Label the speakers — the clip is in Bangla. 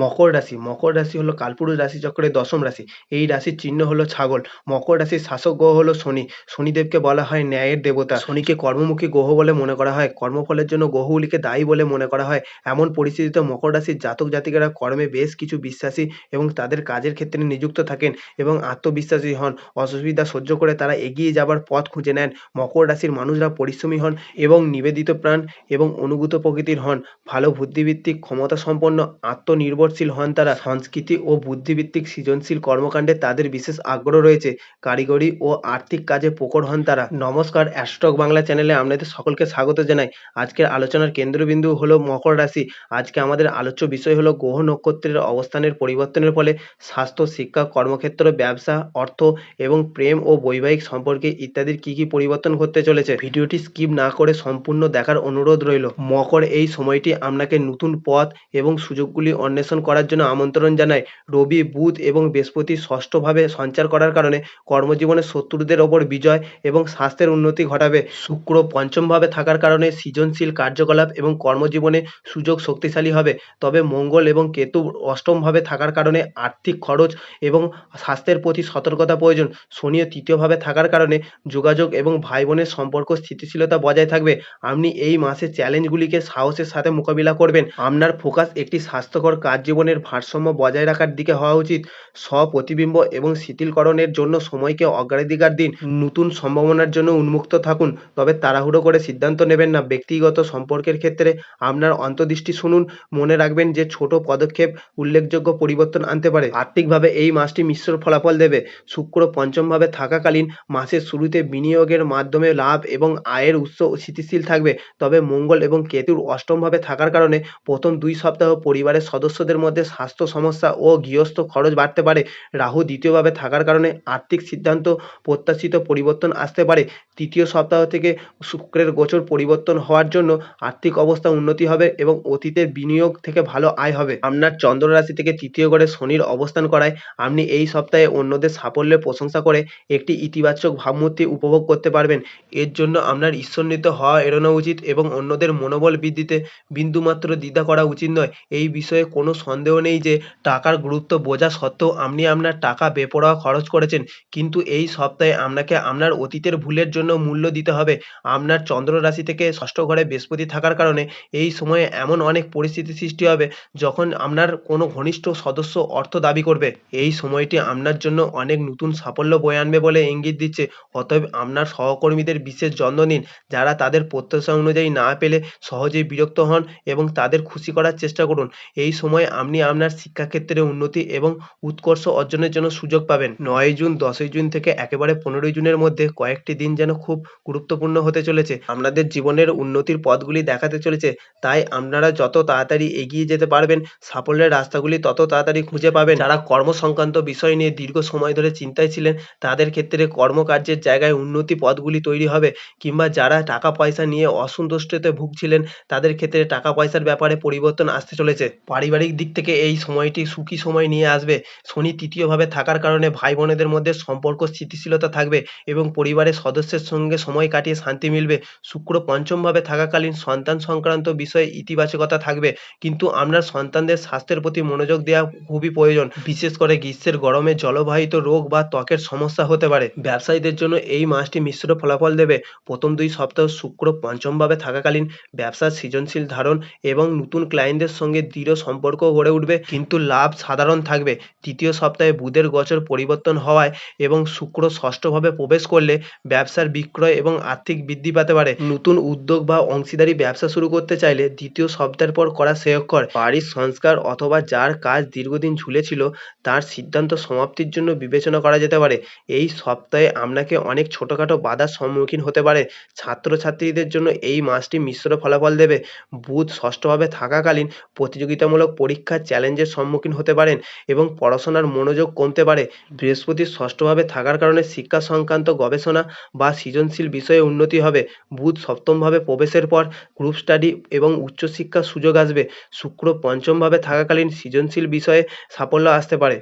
Speaker 1: মকর রাশি মকর রাশি হলো কালপুরুষ রাশিচক্রের দশম রাশি। এই রাশির চিহ্ন হলো ছাগল। মকর রাশির শাসক গ্রহ হলো শনি। শনিদেবকে বলা হয় ন্যায়ের দেবতা। শনিকে কর্মমুখী গ্রহ বলে মনে করা হয়। কর্মফলের জন্য গ্রহগুলিকে দায়ী বলে মনে করা হয়। এমন পরিস্থিতিতে মকর রাশির জাতক জাতিকারা কর্মে বেশ কিছু বিশ্বাসী এবং তাদের কাজের ক্ষেত্রে নিযুক্ত থাকেন এবং আত্মবিশ্বাসী হন। অসুবিধা সহ্য করে তারা এগিয়ে যাবার পথ খুঁজে নেন। মকর রাশির মানুষরা পরিশ্রমী হন এবং নিবেদিত প্রাণ এবং অনুভূত প্রকৃতির হন। ভালো বুদ্ধিভিত্তিক ক্ষমতা সম্পন্ন আত্মনির্ভরশীল হন তারা। সংস্কৃতি ও বুদ্ধিভিত্তিক সৃজনশীল কর্মকাণ্ডে তাদের বিশেষ আগ্রহ রয়েছে। কারিগরি ও আর্থিক কাজে প্রখর হন তারা। নমস্কার অ্যাস্ট্রক বাংলা চ্যানেলে আপনাদের সকলকে স্বাগত জানাই। আজকের আলোচনার কেন্দ্রবিন্দু হলো মকর রাশি। আজকে আমাদের আলোচ্য বিষয় হলো গ্রহ নক্ষত্রের অবস্থানের পরিবর্তনের ফলে স্বাস্থ্য, শিক্ষা, কর্মক্ষেত্র, ব্যবসা, অর্থ এবং প্রেম ও বৈবাহিক সম্পর্কে ইত্যাদির কি কি পরিবর্তন ঘটতে চলেছে ভিডিওটি স্কিপ না করে সম্পূর্ণ দেখার অনুরোধ রইল। মকর এই সময়টি আপনাকে নতুন পথ এবং সুযোগগুলি অন্বেষণ করার জন্য আমন্ত্রণ জানায় রবি, বুধ এবং বৃহস্পতি ষষ্ঠভাবে সঞ্চার করার কারণে কর্মজীবনে শত্রুদের ওপর বিজয় এবং স্বাস্থ্যের উন্নতি ঘটাবে। শুক্র পঞ্চমভাবে থাকার কারণে সৃজনশীল কার্যকলাপ এবং কর্মজীবনে সুযোগ শক্তিশালী হবে। তবে মঙ্গল এবং কেতু অষ্টমভাবে থাকার কারণে আর্থিক খরচ এবং স্বাস্থ্যের প্রতি সতর্কতা প্রয়োজন। শনিও তৃতীয়ভাবে থাকার কারণে যোগাযোগ এবং ভাই বোনের সম্পর্ক স্থিতিশীলতা বজায় থাকবে। আপনি এই মাসে চ্যালেঞ্জগুলিকে সাহসের সাথে মোকাবিলা করবেন। আপনার ফোকাস একটি স্বাস্থ্যকর কাজ জীবনের ভারসাম্য বজায় রাখার দিকে হওয়া উচিত। স্বপ্রতিবিম্ব এবং শিথিলকরণের জন্য সময়কে অগ্রাধিকার দিন, নতুন সম্ভাবনার জন্য উন্মুক্ত থাকুন। তবে তাড়াহুড়ো করে সিদ্ধান্ত নেবেন না। ব্যক্তিগত সম্পর্কের ক্ষেত্রে আপনার অন্তর্দৃষ্টি শুনুন। মনে রাখবেন যে ছোট পদক্ষেপ উল্লেখযোগ্য পরিবর্তন আনতে পারে। আর্থিকভাবে এই মাসটি মিশ্র ফলাফল দেবে। শুক্র পঞ্চমভাবে থাকাকালীন মাসের শুরুতে বিনিয়োগের মাধ্যমে লাভ এবং আয়ের উৎস স্থিতিশীল থাকবে। তবে মঙ্গল এবং কেতুর অষ্টমভাবে থাকার কারণে প্রথম দুই সপ্তাহ পরিবারের সদস্যদের মধ্যে স্বাস্থ্য সমস্যা ও গৃহস্থ খরচ বাড়তে পারে। রাহু দ্বিতীয়ভাবে থাকার কারণে আর্থিক সিদ্ধান্ত প্রত্যাশিত পরিবর্তন আসতে পারে। তৃতীয় সপ্তাহ থেকে শুক্রের গোচর পরিবর্তন হওয়ার জন্য আর্থিক অবস্থা উন্নতি হবে এবং অতীতের বিনিয়োগ থেকে ভালো আয় হবে। আপনার চন্দ্র রাশি থেকে তৃতীয় ঘরে শনির অবস্থান করায় আপনি এই সপ্তাহে অন্যদের সাফল্যের প্রশংসা করে একটি ইতিবাচক ভাবমূর্তি উপভোগ করতে পারবেন। এর জন্য আপনার ঈশ্বরনীত হওয়া এড়ানো উচিত এবং অন্যদের মনোবল বৃদ্ধিতে বিন্দুমাত্র দ্বিধা করা উচিত নয়। এই বিষয়ে কোনো সন্দেহ নেই যে টাকার গুরুত্ব বোঝা সত্ত্বেও আপনি আপনার টাকা বেপরোয়া খরচ করেছেন। কিন্তু এই সপ্তাহে আপনাকে আপনার অতীতের ভুলের জন্য মূল্য দিতে হবে। আপনার চন্দ্র রাশি থেকে ষষ্ঠ ঘরে বৃহস্পতি থাকার কারণে এই সময়ে এমন অনেক পরিস্থিতি সৃষ্টি হবে, যখন আপনার কোনো ঘনিষ্ঠ সদস্য অর্থ দাবি করবে। এই সময়টি আপনার জন্য অনেক নতুন সাফল্য বয়ে আনবে বলে ইঙ্গিত দিচ্ছে। অতএব আপনার সহকর্মীদের বিশেষ যত্ন নিন, যারা তাদের প্রত্যাশা অনুযায়ী না পেলে সহজেই বিরক্ত হন এবং তাদের খুশি করার চেষ্টা করুন। এই সময়ে আপনি আপনার শিক্ষাক্ষেত্রে উন্নতি এবং উৎকর্ষ অর্জনের জন্য সুযোগ পাবেন। নয় জুন, দশই জুন থেকে একেবারে পনেরোই জুনের মধ্যে কয়েকটি দিন যেন খুব গুরুত্বপূর্ণ হতে চলেছে। আপনাদের জীবনের উন্নতির পথগুলি দেখাতে চলেছে। তাই আপনারা যত তাড়াতাড়ি এগিয়ে যেতে পারবেন, সাফল্যের রাস্তাগুলি তত তাড়াতাড়ি খুঁজে পাবেন। যারা কর্ম সংক্রান্ত বিষয় নিয়ে দীর্ঘ সময় ধরে চিন্তায় ছিলেন, তাদের ক্ষেত্রে কর্মকার্যের জায়গায় উন্নতি পথগুলি তৈরি হবে। কিংবা যারা টাকা পয়সা নিয়ে অসন্তুষ্টতে ভুগছিলেন, তাদের ক্ষেত্রে টাকা পয়সার ব্যাপারে পরিবর্তন আসতে চলেছে। পারিবারিক দিক থেকে এই সময়টি সুখী সময় নিয়ে আসবে। শনি তৃতীয়ভাবে থাকার কারণে ভাই বোনেদের মধ্যে সম্পর্ক স্থিতিশীলতা থাকবে এবং পরিবারের সদস্যের সঙ্গে সময় কাটিয়ে শান্তি মিলবে। শুক্র পঞ্চমভাবে থাকাকালীন সন্তান সংক্রান্ত বিষয়ে ইতিবাচকতা থাকবে। কিন্তু আপনার সন্তানদের স্বাস্থ্যের প্রতি মনোযোগ দেওয়া খুবই প্রয়োজন। বিশেষ করে গ্রীষ্মের গরমে জলবাহিত রোগ বা ত্বকের সমস্যা হতে পারে। ব্যবসায়ীদের জন্য এই মাসটি মিশ্র ফলাফল দেবে। প্রথম দুই সপ্তাহ শুক্র পঞ্চমভাবে থাকাকালীন ব্যবসার সৃজনশীল ধারণ এবং নতুন ক্লায়েন্টদের সঙ্গে দৃঢ় সম্পর্ক গড়ে উঠবে। কিন্তু লাভ সাধারণ থাকবে। তৃতীয় সপ্তাহে বুধের গোচর পরিবর্তন হওয়ায় এবং শুক্র ষষ্ঠভাবে প্রবেশ করলে ব্যবসার বিক্রয় এবং আর্থিক বৃদ্ধি পেতে পারে। নতুন উদ্যোগ বা অংশীদারি ব্যবসা শুরু করতে চাইলে দ্বিতীয় সপ্তাহের পর করা শ্রেয়স্কর বাড়ির সংস্কার অথবা যার কাজ দীর্ঘদিন ঝুলেছিল, তার সিদ্ধান্ত সমাপ্তির জন্য বিবেচনা করা যেতে পারে। এই সপ্তাহে আপনাকে অনেক ছোটোখাটো বাধার সম্মুখীন হতে পারে। ছাত্রছাত্রীদের জন্য এই মাসটি মিশ্র ফলাফল দেবে। বুধ ষষ্ঠভাবে থাকাকালীন প্রতিযোগিতামূলক পরীক্ষার চ্যালেঞ্জের সম্মুখীন হতে পারেন এবং পড়াশোনার মনোযোগ কমতে পারে। বৃহস্পতি ষষ্ঠভাবে থাকার কারণে শিক্ষা সংক্রান্ত গবেষণা বা সৃজনশীল বিষয়ে উন্নতি হবে। বুধ সপ্তমভাবে প্রবেশের পর গ্রুপ স্টাডি এবং উচ্চশিক্ষার সুযোগ আসবে। শুক্র পঞ্চমভাবে থাকাকালীন সৃজনশীল বিষয়ে সাফল্য আসতে পারে।